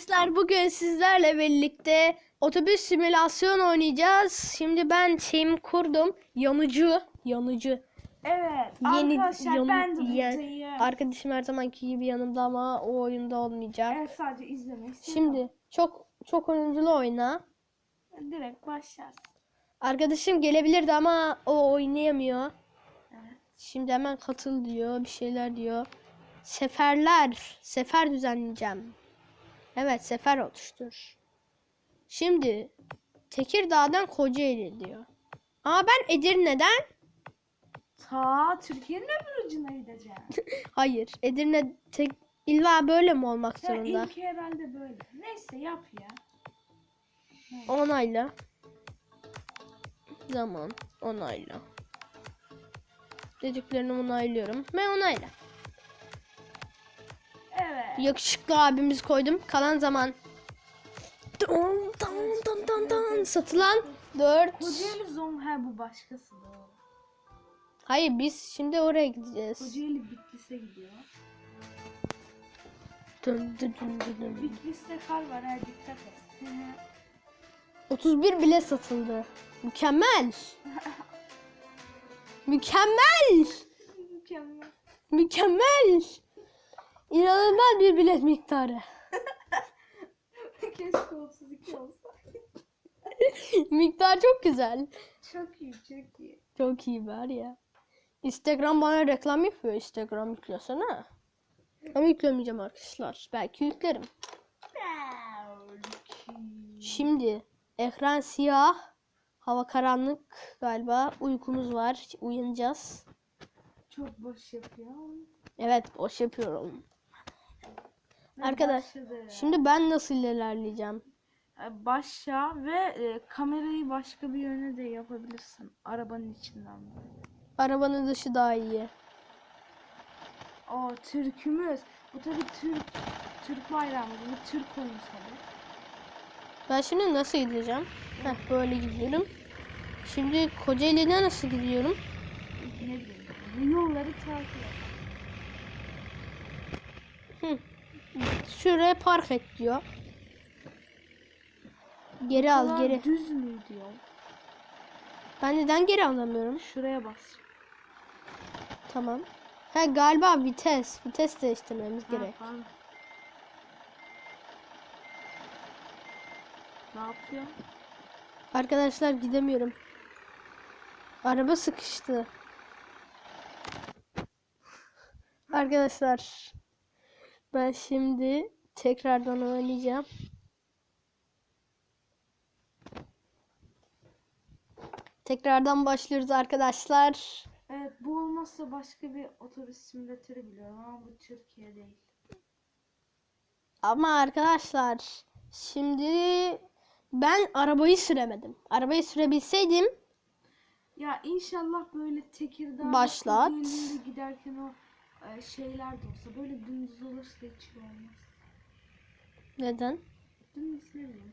Arkadaşlar bugün sizlerle birlikte otobüs simülasyon oynayacağız. Şimdi ben tim kurdum. Yanıcı, yanıcı. Evet Yeni arkadaşlar yan- ben de yan-. Arkadaşım her zamanki gibi yanımda ama o oyunda olmayacak. Evet sadece izlemek. Şimdi çok çok oyunculu oyna. Direkt başlarsın. Arkadaşım gelebilirdi ama o oynayamıyor. Evet. Şimdi hemen katıl diyor, bir şeyler diyor. Seferler, sefer düzenleyeceğim. Evet, sefer oluştur. Şimdi Tekirdağ'dan Kocaeli diyor. Ama ben Edirne'den, Ta Türkiye'nin öbür ucuna gideceğim. hayır, Edirne tek illa böyle mi olmak ya zorunda? ilk herhalde böyle. Neyse yap ya. Onayla. Zaman, onayla. Dediklerini onaylıyorum ve onayla. Evet. Yakışıklı abimiz koydum. Kalan zaman. Dun dun dun dun dun. Satılan 4. Kocaeli zon ha bu başkası doğru. Hayır biz şimdi oraya gideceğiz. Kocaeli Bitlis'e gidiyor. Dun dun dun dun. Bitlis'te kar var ha dikkat et. Hı hı. 31 bile satıldı. Mükemmel. Mükemmel. Mükemmel. Mükemmel. İnanılmaz bir bilet miktarı. Keşke 32 olsa. Miktar çok güzel. Çok iyi çok iyi. Çok iyi var ya. Instagram bana reklam yapıyor. Instagram yüklesene. Ama yüklemeyeceğim arkadaşlar. Belki yüklerim. Belki. Şimdi ekran siyah. Hava karanlık galiba. Uykumuz var. Uyanacağız. Çok boş yapıyor. Evet boş yapıyorum. Arkadaş, başladı. Şimdi ben nasıl ilerleyeceğim? E, Başla ve e, kamerayı başka bir yöne de yapabilirsin. Arabanın içinden. de. Arabanın dışı daha iyi. O Türkümüz. Bu tabi Türk Türk bayrağımız. Bu Türk oyunu tabi. Ben şimdi nasıl gideceğim? Heh, böyle gidiyorum. Şimdi Kocaeli'ne nasıl gidiyorum? Ne bileyim. Yolları takip et. Hı. Şuraya park et diyor. Geri al Ulan geri. Düz mü diyor. Ben neden geri alamıyorum? Şuraya bas. Tamam. Ha galiba vites. Vites değiştirmemiz Ha, gerek. pardon. Ne yapıyor? Arkadaşlar gidemiyorum. Araba sıkıştı. Arkadaşlar ben şimdi tekrardan oynayacağım. Tekrardan başlıyoruz arkadaşlar. Evet bu olmazsa başka bir otobüs simülatörü biliyorum ama bu Türkiye değil. Ama arkadaşlar şimdi ben arabayı süremedim. Arabayı sürebilseydim Ya inşallah böyle Tekirdağ Başlat. Giderken o şeyler de olsa böyle dümdüz olursa hiç olmaz. neden? Dümdüz ne bileyim.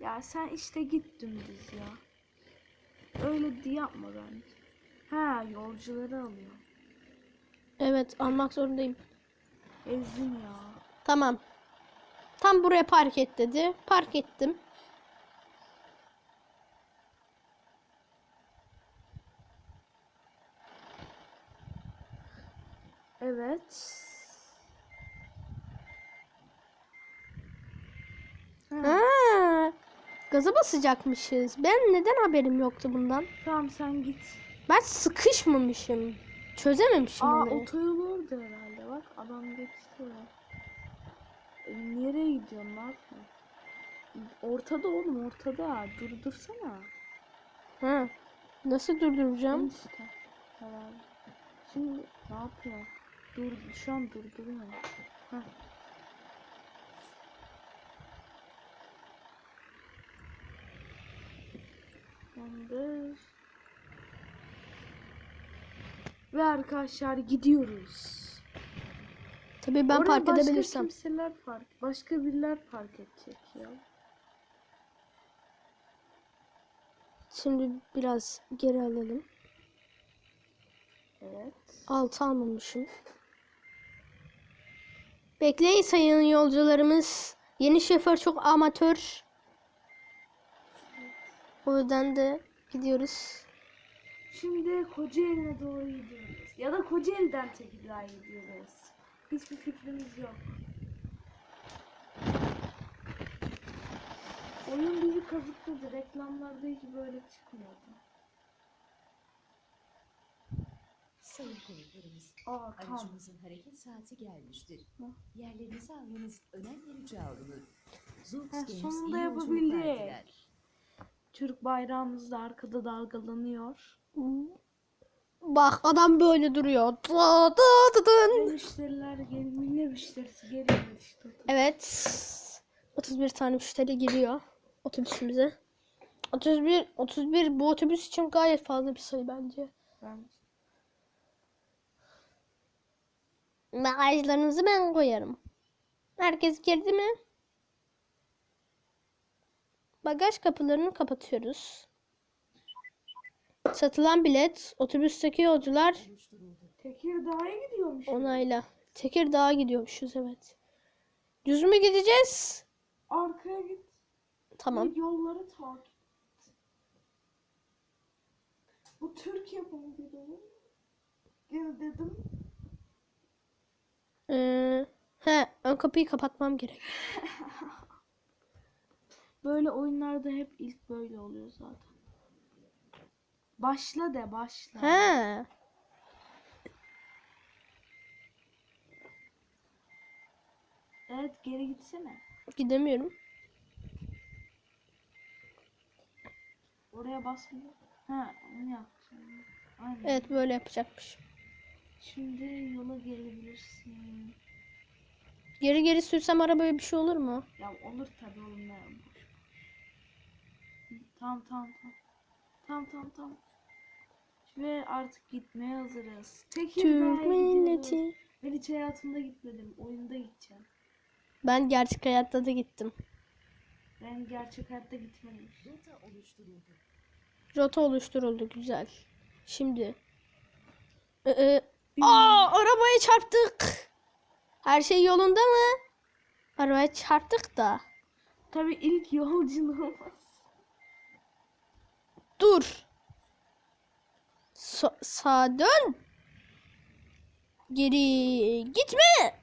Ya sen işte git dümdüz ya. Öyle diye yapma bence. Ha yolcuları alıyor. Evet almak zorundayım. Ezdin ya. Tamam. Tam buraya park et dedi. Park ettim. Evet. Ha, Ha, gaza basacakmışız. Ben neden haberim yoktu bundan? tamam sen git. Ben sıkışmamışım. Çözememişim Aa olayı. otoyol orada herhalde bak adam geçti oraya. E, nereye gidiyorsun ne yapıyorsun? Ortada oğlum ortada durdursana. Ha. Nasıl durduracağım? işte herhalde. Şimdi ne yapıyor? Dur şu an durduruyor. Heh. Tamamdır. Ve arkadaşlar gidiyoruz. Tabii ben Oraya park başka edebilirsem. kimseler park, başka biriler park edecek ya. Şimdi biraz geri alalım. Evet. Altı almamışım. Bekleyin sayın yolcularımız. Yeni şoför çok amatör. O yüzden de gidiyoruz. Şimdi Kocaeli'ne doğru gidiyoruz. Ya da Kocaeli'den Tekirdağ'a gidiyoruz. Hiçbir fikrimiz yok. Oyun bizi kazıkladı. Reklamlarda hiç böyle çıkmıyordu. Sayın konuklarımız, Aa tam. aracımızın hareket saati gelmiştir. Hı. Yerlerinizi almanız önemli rica olunur. Zoox Ha, Games sonunda iyi yapabildik. Türk bayrağımız da arkada dalgalanıyor. Bak adam böyle duruyor. Ve müşteriler geliyor. Ne müşterisi geliyor işte. Evet. 31 tane müşteri giriyor otobüsümüze. 31 31 bu otobüs için gayet fazla bir sayı bence. Ben Bagajlarınızı ben koyarım. Herkes girdi mi? Bagaj kapılarını kapatıyoruz. Satılan bilet, otobüsteki yolcular. Tekirdağ'a gidiyormuş. onayla. Tekirdağ'a gidiyormuşuz evet. Düz mü gideceğiz? Arkaya git. Tamam. Yolları takip et. Bu Türk yapımı bir oyun. Gel dedim. Ee, he, ön kapıyı kapatmam gerek. Böyle oyunlarda hep ilk böyle oluyor zaten. Başla de başla. He. Evet geri gitsene. Gidemiyorum. Oraya basmıyor. Ha onu yapacağım. Aynen. Evet böyle yapacakmış. Şimdi yola gelebilirsin. Geri geri sürsem arabaya bir şey olur mu? Ya olur tabii oğlum ne boş boş. Tamam tamam tamam. Tamam tamam tamam. Ve artık gitmeye hazırız. Tekirdağ'a Türk gidiyoruz. milleti. Ben hiç hayatımda gitmedim. Oyunda gideceğim. Ben gerçek hayatta da gittim. Ben gerçek hayatta gitmedim. Rota oluşturuldu. Rota oluşturuldu güzel. Şimdi. Ee, aa arabaya çarptık. Her şey yolunda mı? Arabaya çarptık da. Tabii ilk yolculuğumuz. Dur. So- sağa dön. Geri gitme.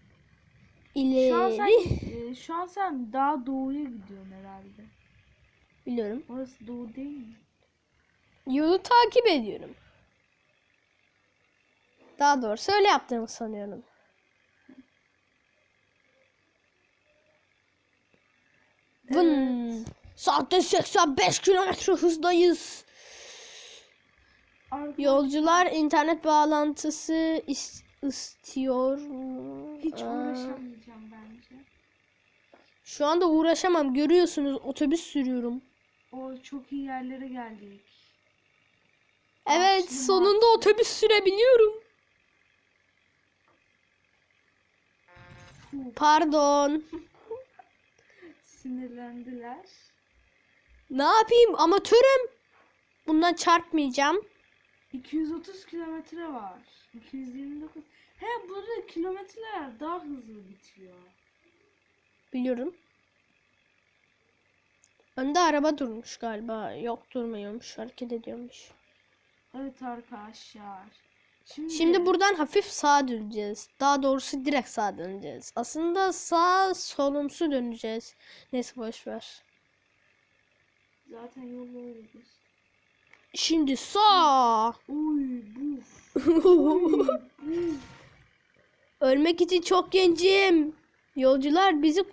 Şu an sen, İleri. e, şu an sen daha doğuya gidiyorsun herhalde. Biliyorum. Orası doğu değil mi? Yolu takip ediyorum. Daha doğrusu öyle yaptığımı sanıyorum. Vın. Saatte 85 kilometre hızdayız. Arka- Yolcular internet bağlantısı is- istiyor. Hiç Aa, uğraşamayacağım bence. Şu anda uğraşamam. Görüyorsunuz otobüs sürüyorum. O çok iyi yerlere geldik. Evet, Aksine sonunda otobüs sürebiliyorum. Pardon. sinirlendiler. Ne yapayım? Amatörüm. Bundan çarpmayacağım. 230 kilometre var. 229. He burada kilometreler daha hızlı bitiyor. Biliyorum. Önde araba durmuş galiba. Yok durmuyormuş. Hareket ediyormuş. Evet arkadaşlar. Şimdi, Şimdi buradan hafif sağa döneceğiz. Daha doğrusu direkt sağa döneceğiz. Aslında sağ solumsu döneceğiz. Neyse boş ver. zaten yol öyle gösteriyor. Şimdi sağ. Uy buf. Ölmek için çok gencim. Yolcular bizi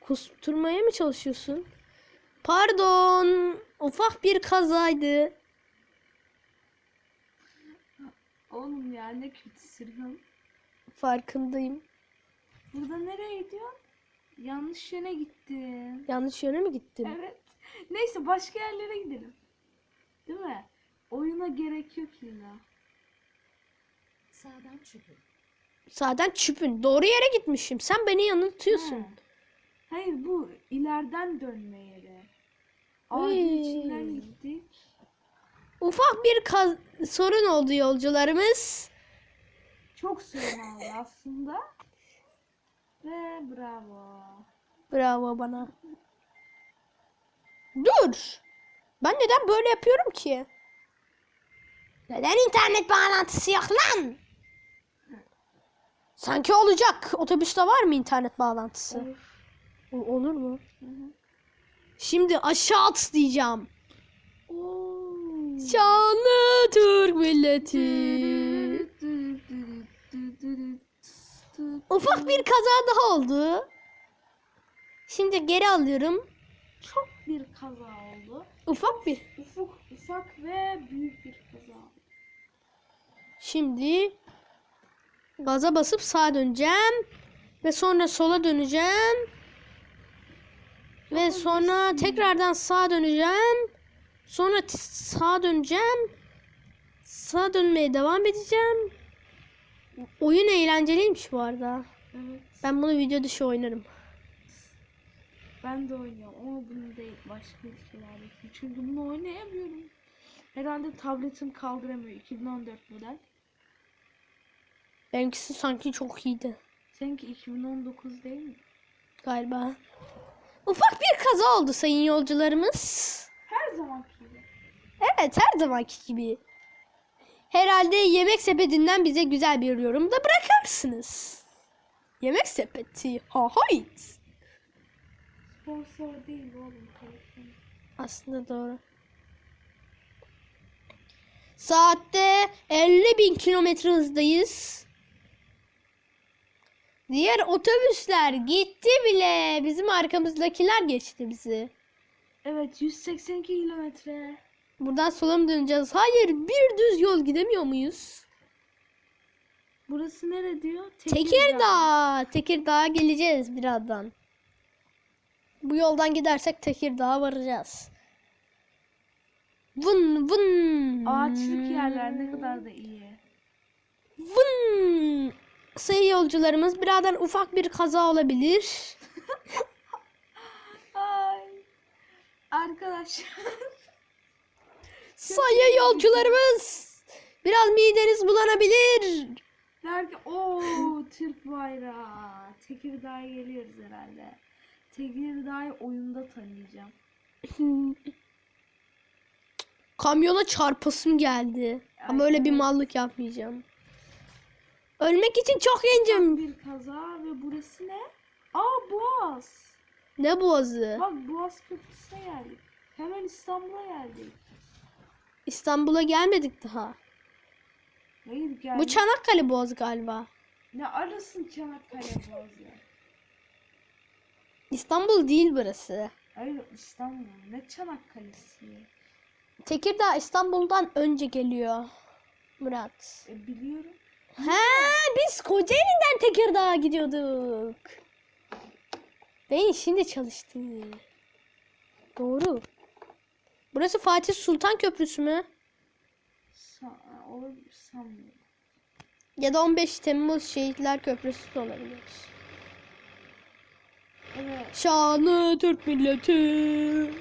kusturmaya mı çalışıyorsun? Pardon. Ufak bir kazaydı. Oğlum ya ne kötü sürüyorsun. Farkındayım. Burada nereye gidiyorsun? Yanlış yöne gittin. Yanlış yöne mi gittim? Evet. Neyse başka yerlere gidelim. Değil mi? Oyuna gerek yok yine. Sağdan çıkın. Sağdan çüpün. Doğru yere gitmişim. Sen beni yanıltıyorsun. He. Hayır bu ileriden dönme yeri. Ağacın içinden gittik. Ufak bir sorun oldu yolcularımız. Çok sorun oldu aslında. Ve bravo. Bravo bana. Dur. Ben neden böyle yapıyorum ki? Neden internet bağlantısı yok lan? Sanki olacak. Otobüste var mı internet bağlantısı? Olur. O- Olur mu? Hı hı. Şimdi aşağı atlayacağım. Oo. Şanlı Türk milleti. Ufak bir kaza daha oldu. Şimdi geri alıyorum. Çok bir kaza oldu. Ufak bir. Ufak ufak ve büyük bir kaza. Şimdi gaza basıp sağa döneceğim. Ve sonra sola döneceğim. Ve sonra tekrardan sağa döneceğim. Sonra sağa döneceğim. Sağa dönmeye devam edeceğim. Oyun eğlenceliymiş bu arada. Evet. Ben bunu video dışı oynarım. Ben de oynuyorum ama bunu değil başka yapıyorum. Çünkü bunu oynayamıyorum. Herhalde tabletim kaldıramıyor. 2014 model. Benimkisi sanki çok iyiydi Seninki 2019 değil mi? galiba. Ufak bir kaza oldu sayın yolcularımız. Her gibi. Evet her zamanki gibi. Herhalde yemek sepetinden bize güzel bir yorum da bırakarsınız. Yemek sepeti. Ha hayt. Sponsor değil oğlum. Aslında doğru. Saatte 50 bin kilometre hızdayız. Diğer otobüsler gitti bile. Bizim arkamızdakiler geçti bizi. Evet 182 kilometre. Buradan sola mı döneceğiz? Hayır bir düz yol gidemiyor muyuz? Burası nere diyor? Tekirdağ. Tekirdağ'a geleceğiz birazdan. Bu yoldan gidersek Tekirdağ'a varacağız. Vın vın. Ağaçlık yerler ne kadar da iyi. Vın. Sayın yolcularımız birazdan ufak bir kaza olabilir. Ay. Arkadaşlar. Sayın yolcularımız biraz mideniz bulanabilir. Der ki ooo Türk bayrağı. Tekirdağ'a geliyoruz herhalde. Tekirdağ'ı oyunda tanıyacağım. Kamyona çarpasım geldi. Ama öyle bir mallık yapmayacağım. Ölmek için çok gencim. Bir kaza ve burası ne? Aa Boğaz. Ne boğazı? Bak Boğaz Köprüsü'ne geldik. Hemen İstanbul'a geldik. İstanbul'a gelmedik daha. Hayır geldik. Bu Çanakkale boğazı galiba. Ne arasın Çanakkale Boğazı? İstanbul değil burası. Hayır İstanbul. Ne Çanakkale'si? Tekirdağ İstanbul'dan önce geliyor. Murat. E, biliyorum. He biz Kocaeli'den Tekirdağ'a gidiyorduk. Beyin şimdi çalıştı. Doğru. Burası Fatih Sultan Köprüsü mü? Sa- olabilir sanmıyorum. Ya da 15 Temmuz Şehitler Köprüsü de olabilir. Evet. Şanlı Türk milleti. 150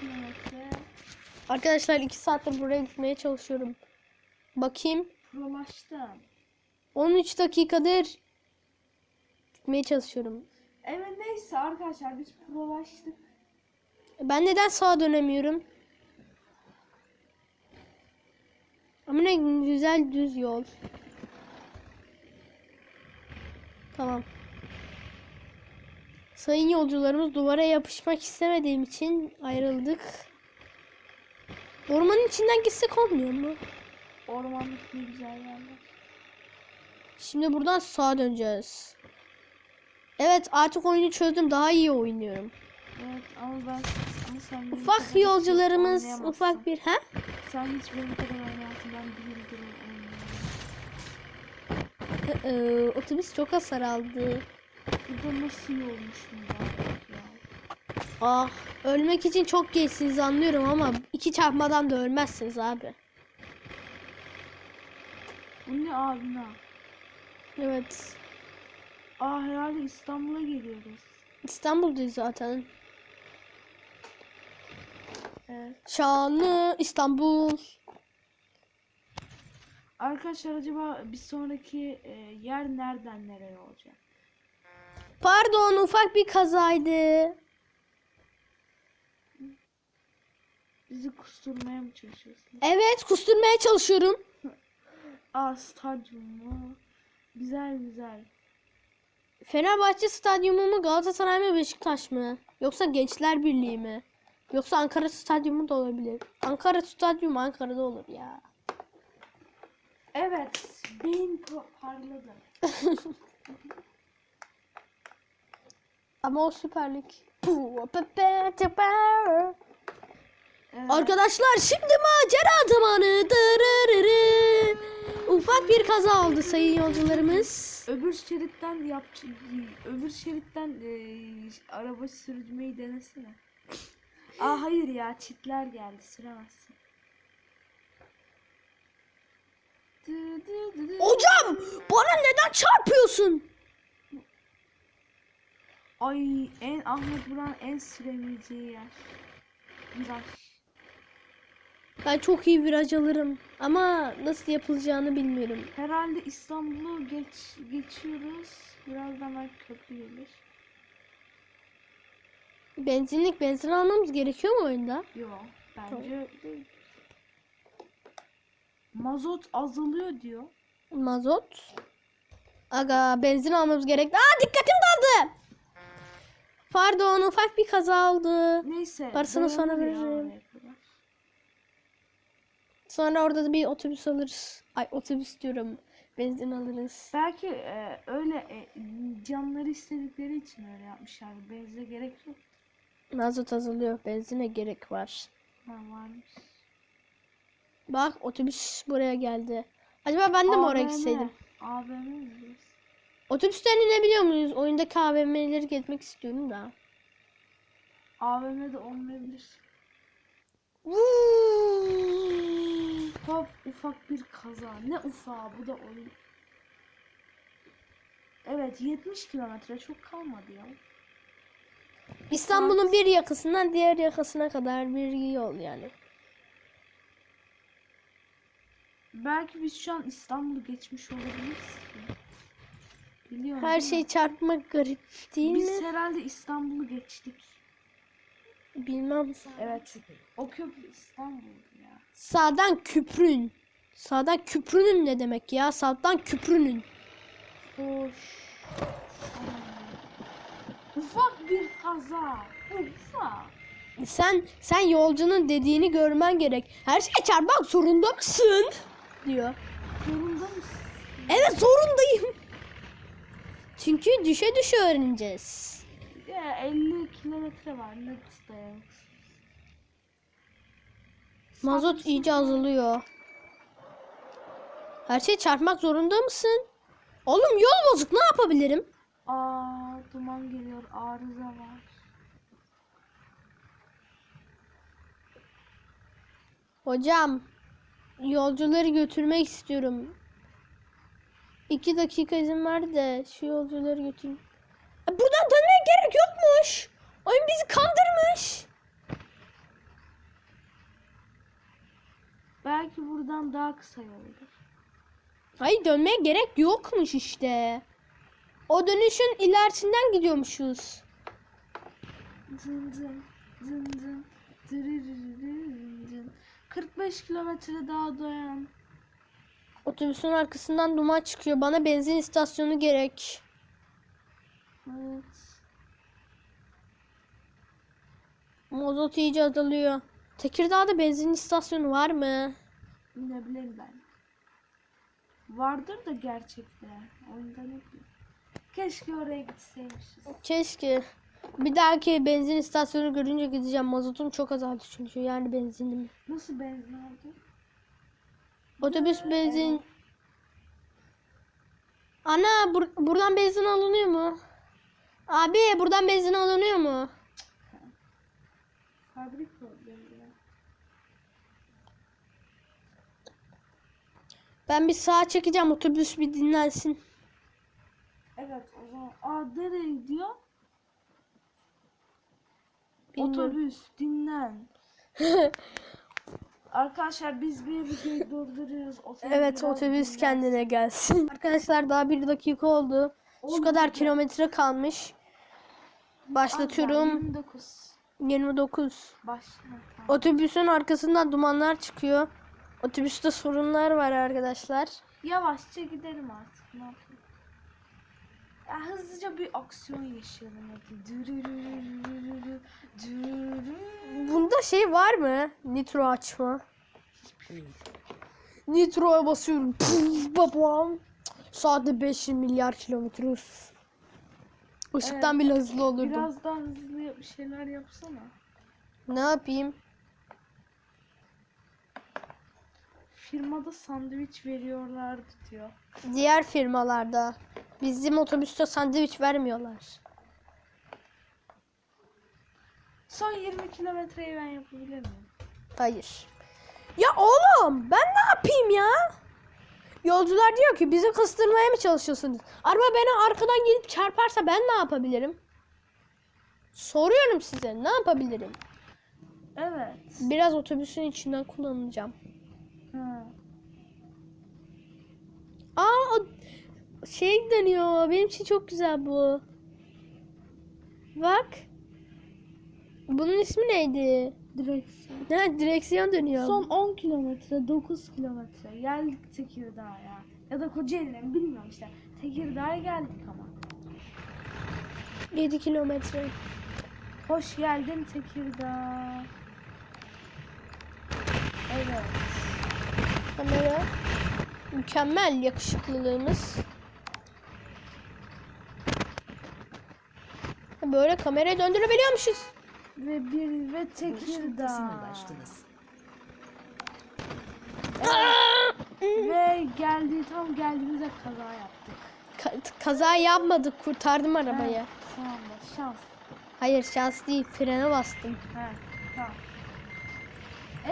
kilometre. Arkadaşlar 2 saattir buraya gitmeye çalışıyorum. Bakayım. Prolaştım. 13 dakikadır gitmeye çalışıyorum. Evet neyse arkadaşlar biz prolaştık. Ben neden sağa dönemiyorum? Ama ne güzel düz yol. Tamam. Sayın yolcularımız duvara yapışmak istemediğim için ayrıldık. Ormanın içinden gitsek olmuyor mu? Ormanlık ne güzel yerler. Şimdi buradan sağa döneceğiz. Evet artık oyunu çözdüm. Daha iyi oynuyorum. Evet ama ben ama sen Ufak yolcularımız ufak bir ha? Sen hiç benim kadar oynayamazsın. Ben bir yıldır oynuyorum. Ee, otobüs çok hasar aldı. Burada nasıl olmuşum ben ya. Ah, ölmek için çok geçsiniz anlıyorum ama iki çarpmadan da ölmezsiniz abi. Bu ne abi ne? Evet. Aa herhalde İstanbul'a geliyoruz. İstanbul'dayız zaten. Evet. Şanlı İstanbul. Arkadaşlar acaba bir sonraki e, yer nereden nereye olacak? Pardon ufak bir kazaydı. Bizi kusturmaya mı çalışıyorsun? Evet kusturmaya çalışıyorum. Aa stadyum? Güzel güzel. Fenerbahçe stadyumu mu Galatasaray mı Beşiktaş mı? Yoksa Gençler Birliği mi? Yoksa Ankara stadyumu da olabilir. Ankara stadyumu Ankara'da olur ya. Evet. Beyin pa- parladı. Ama o Süper Lig. Evet. Arkadaşlar şimdi macera zamanı. Dırırırı. Ufak bir kaza oldu sayın yolcularımız. Öbür şeritten yap öbür şeritten e, araba sürmeyi denesene. Aa hayır ya çitler geldi süremezsin. Hocam bana neden çarpıyorsun? Ay en Ahmet Buran en süremeyeceği yer. Viraj. Ben çok iyi viraj alırım. Ama nasıl yapılacağını bilmiyorum. Herhalde İstanbul'u geç geçiyoruz. Birazdan belki köprü gelir. Benzinlik benzin almamız gerekiyor mu oyunda? Yok bence değil. Mazot azalıyor diyor. Mazot. Aga benzin almamız gerek. Aa dikkatim daldı. Pardon ufak bir kaza oldu. Neyse. Parasını sonra veririm. Sonra orada da bir otobüs alırız. Ay otobüs diyorum. Benzin alırız. Belki e, öyle e, canları istedikleri için öyle yapmışlar. Benze gerek yok. Mazot azalıyor. Benzine gerek var. Ha, varmış. Bak otobüs buraya geldi. Acaba ben de mi oraya gitseydim? AVM? Otobüsten inebiliyor muyuz? Oyundaki AVM'leri gezmek istiyorum da. AVM'de olmayabilir. Hop ufak bir kaza. Ne ufağı bu da oyun. Evet 70 kilometre çok kalmadı ya. İstanbul'un bir yakasından diğer yakasına kadar bir yol yani. Belki biz şu an İstanbul'u geçmiş olabiliriz. Biliyorum. Her şey çarpmak garip değil Biz mi? herhalde İstanbul'u geçtik. Bilmem. Evet. O köprü İstanbul'du ya. Sağdan küprün. Sağdan küprünün ne demek ya? Sağdan küprünün. Hoş. Ufak bir kaza. Ufak. Sen sen yolcunun dediğini görmen gerek. Her şeye çarpmak zorunda mısın? diyor. Zorunda mısın? Evet zorundayım. Çünkü düşe düşe öğreneceğiz. Ya 50 kilometre var. Ne dayanıksız. Mazot iyice azalıyor. Her şeye çarpmak zorunda mısın? Oğlum yol bozuk ne yapabilirim? Aa duman geliyor. Arıza var. Hocam yolcuları götürmek istiyorum. İki dakika izin ver de şu yolcuları götüreyim. E, Buradan dönmeye gerek yokmuş. Oyun bizi kandırmış. Belki buradan daha kısa yoldur. Hayır dönmeye gerek yokmuş işte. O dönüşün ilerisinden gidiyormuşuz. Zın zın zın zın dırırırırın zın. 45 kilometre daha dayan. Otobüsün arkasından duman çıkıyor. Bana benzin istasyonu gerek. Evet. Mazot iyice azalıyor. Tekirdağ'da benzin istasyonu var mı? Ne bileyim ben. Vardır da gerçekte. Oyunda ne bileyim. Keşke oraya gitseymişiz. Keşke. Bir dahaki benzin istasyonu görünce gideceğim. Mazotum çok azaldı çünkü yani benzinim. Nasıl benzin oldu? Otobüs benzin. Ana bur- buradan benzin alınıyor mu? Abi buradan benzin alınıyor mu? Fabrik problemi. Ben bir sağa çekeceğim otobüs bir dinlensin. Evet o zaman. Aa nereye gidiyor? Bilmiyorum. Otobüs dinlen. Arkadaşlar biz bir videoyu durduruyoruz. Otobüs Evet biraz otobüs dinlensin. kendine gelsin. Arkadaşlar daha bir dakika oldu. Şu kadar kilometre kalmış. Başlatıyorum. 29. 29. Başla. Otobüsün arkasından dumanlar çıkıyor. Otobüste sorunlar var arkadaşlar. Yavaşça gidelim artık. Ne? Ya hızlıca bir aksiyon yaşayalım hadi. Bunda şey var mı? Nitro açma. Nitro'ya basıyorum. Puf, babam. Saatte 5 milyar kilometre hız. Işıktan bile hızlı olurdum. Biraz daha hızlı bir şeyler yapsana. Ne yapayım? Firmada sandviç veriyorlardı diyor. Diğer firmalarda. Bizim otobüste sandviç vermiyorlar. Son 20 kilometreyi ben yapabilir miyim? Hayır. Ya oğlum ben ne yapayım ya? Yolcular diyor ki bizi kıstırmaya mı çalışıyorsunuz? Araba beni arkadan gelip çarparsa ben ne yapabilirim? Soruyorum size ne yapabilirim? Evet. Biraz otobüsün içinden kullanacağım. Ha. Aa o şey dönüyor. Benim için çok güzel bu. Bak. Bunun ismi neydi? Direksiyon. Ne direksiyon dönüyor. Son 10 kilometre, 9 kilometre geldik Tekirdağ'a. Ya da Kocaeli'ne mi bilmiyorum işte. Tekirdağ'a geldik ama. 7 kilometre. Hoş geldin Tekirdağ. Evet. Kamera. Mükemmel yakışıklılığımız. Böyle kamerayı döndürebiliyormuşuz. Ve bir ve Tekirdağ. Ve geldi tam geldiğimizde kaza yaptık. Ka- kaza yapmadık. Kurtardım arabayı. Tamam şans. Hayır şans değil. Frene bastım. Ha, tamam.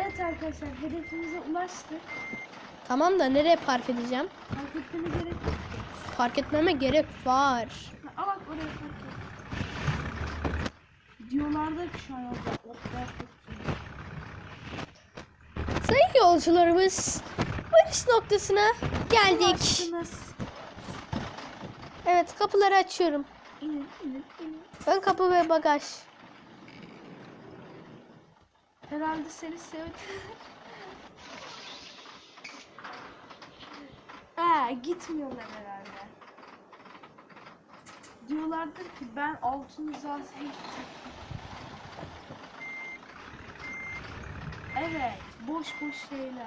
Evet arkadaşlar hedefimize ulaştık. Tamam da nereye park edeceğim? Fark etmene gerek yok. Park etmeme gerek var. Ha, Al bak oraya fark et. Diyorlardı ki şu an yolda. Sayın yolcularımız varış noktasına geldik. Evet kapıları açıyorum. İnin inin inin. Ön kapı ve bagaj. Herhalde seni sevdi. Ha gitmiyorlar herhalde. Diyorlardır ki ben altın rızası Evet, boş boş şeyler.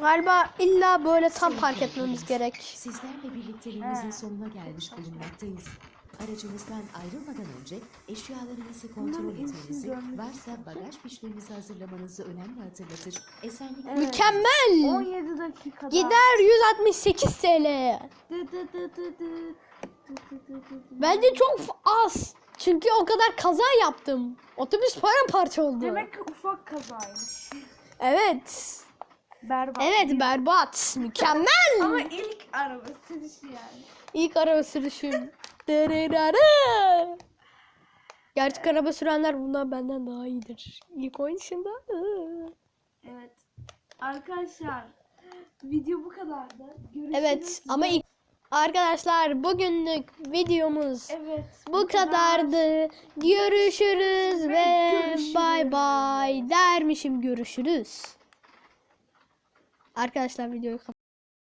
Galiba illa böyle tam park etmemiz gerek. Sizlerle birlikteliğimizin sonuna gelmiş bulunmaktayız. Aracınızdan ayrılmadan önce eşyalarınızı kontrol etmenizi, görmek varsa bagaj fişlerinizi hazırlamanızı önemli hatırlatır. Esenlikle Evet. Mükemmel. 17 dakikada. Gider 168 TL. Dı dı dı dı dı. Dı dı dı dı dı. Bence çok az. Çünkü o kadar kaza yaptım. Otobüs paramparça oldu. Demek ki ufak kazaymış. Evet. Berbat. Evet berbat. Mükemmel. Ama ilk araba sürüşü yani. İlk araba sürüşüm. Dırırırı. Gerçek araba sürenler bundan benden daha iyidir. İlk oynayışında. Evet. Arkadaşlar video bu kadardı. Görüşürüz. Evet ama ilk... Arkadaşlar bugünlük videomuz Evet. bu kadardı. Görüşürüz Ve ve görüşürüz. bay bay dermişim görüşürüz. Arkadaşlar videoyu kapat.